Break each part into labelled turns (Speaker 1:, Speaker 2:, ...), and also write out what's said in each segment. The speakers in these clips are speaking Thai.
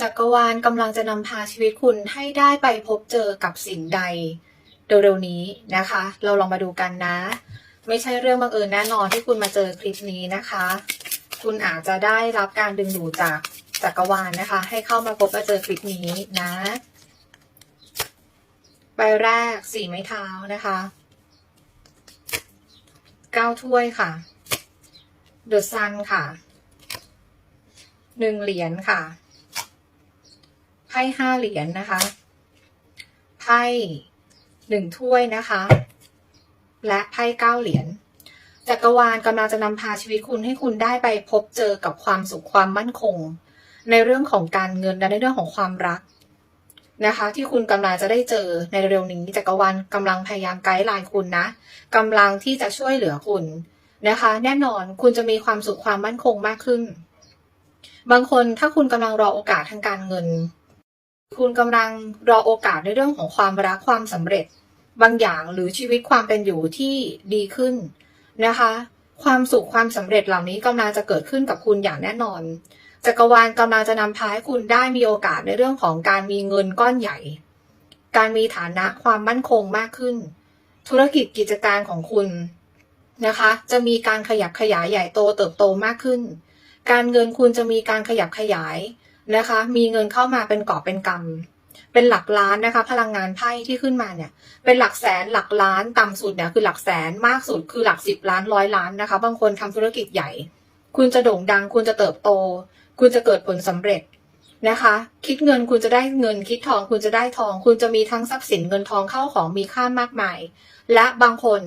Speaker 1: จักรวาลกำลังจะนำพาชีวิตคุณให้ได้ไปพบเจอกับสิ่งใดเร็วๆนี้นะคะ เราลองมาดูกันนะ ไม่ใช่เรื่องบังเอิญแน่นอนที่คุณมาเจอคลิปนี้นะคะ คุณอาจจะได้รับการดึงดูดจากจักรวาลนะคะ ให้เข้ามาพบมาเจอคลิปนี้นะใบแรกสี่ไม้เท้านะคะเก้าถ้วยค่ะเดอะซันค่ะหนึ่งเหรียญค่ะ ไพ่ห้าเหรียญนะคะ ไพ่หนึ่งถ้วยนะคะ และไพ่เก้าเหรียญจักรวาลกำลังจะนำพาชีวิตคุณให้คุณได้ไปพบเจอกับความสุขความมั่นคง ในเรื่องของการเงินและในเรื่องของความรักนะคะ ที่คุณกำลังจะได้เจอในเร็วนี้จักรวาลกำลังพยายามไกด์ไลน์คุณนะกำลังที่จะช่วยเหลือคุณนะคะ แน่นอนคุณจะมีความสุขความมั่นคงมากขึ้น บางคนถ้าคุณกำลังรอโอกาสทางการเงิน คุณกำลังรอโอกาสในเรื่องของความรักความสำเร็จ บางอย่างหรือชีวิตความเป็นอยู่ที่ดีขึ้นนะคะ ความสุขความสำเร็จเหล่านี้กำลังจะเกิดขึ้นกับคุณอย่างแน่นอน จักรวาลกำลังจะนำพาให้คุณได้มีโอกาสในเรื่องของการมีเงินก้อนใหญ่ การมีฐานะความมั่นคงมากขึ้น ธุรกิจกิจการของคุณนะคะ จะมีการขยับขยายใหญ่โตเติบโตมากขึ้น การเงินคุณจะมีการขยับขยาย นะคะ มีเงินเข้ามาเป็นกอบเป็นกำเป็นหลักล้านนะคะ พลังงานไพ่ที่ขึ้นมาเนี่ย เป็นหลักแสนหลักล้านต่ำสุดเนี่ยคือหลักแสนมากสุดคือหลักสิบล้านร้อยล้านนะคะ บางคนทำธุรกิจใหญ่ คุณจะโด่งดัง คุณจะเติบโต คุณจะเกิดผลสำเร็จนะคะ คิดเงินคุณจะได้เงิน คิดทองคุณจะได้ทอง คุณจะมีทั้งทรัพย์สินเงินทองเข้าของมีค่ามากมาย และบางคน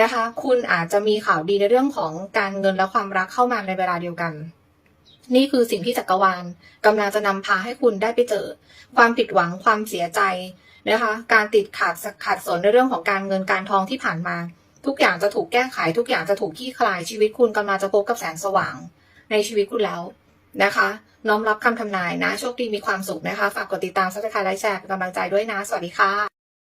Speaker 1: นะคะ คุณอาจจะมีข่าวดีในเรื่องของการเงินและความรักเข้ามาในเวลาเดียวกัน นี่คือสิ่งที่จักรวาลกำลังจะนำพาให้คุณได้ไปเจอ ความผิดหวังความเสียใจนะคะ การติดขาดขาดสนในเรื่องของการเงินการทองที่ผ่านมา ทุกอย่างจะถูกแก้ไข ทุกอย่างจะถูกขี้คลายชีวิตคุณกำลังจะพบกับแสงสว่าง ในชีวิตคุณแล้วนะคะ น้อมรับคำทำนายนะ โชคดีมีความสุขนะคะ ฝากกดติดตามซับสไครต์ไลค์แชร์เป็นกำลังใจด้วยนะ สวัสดีค่ะ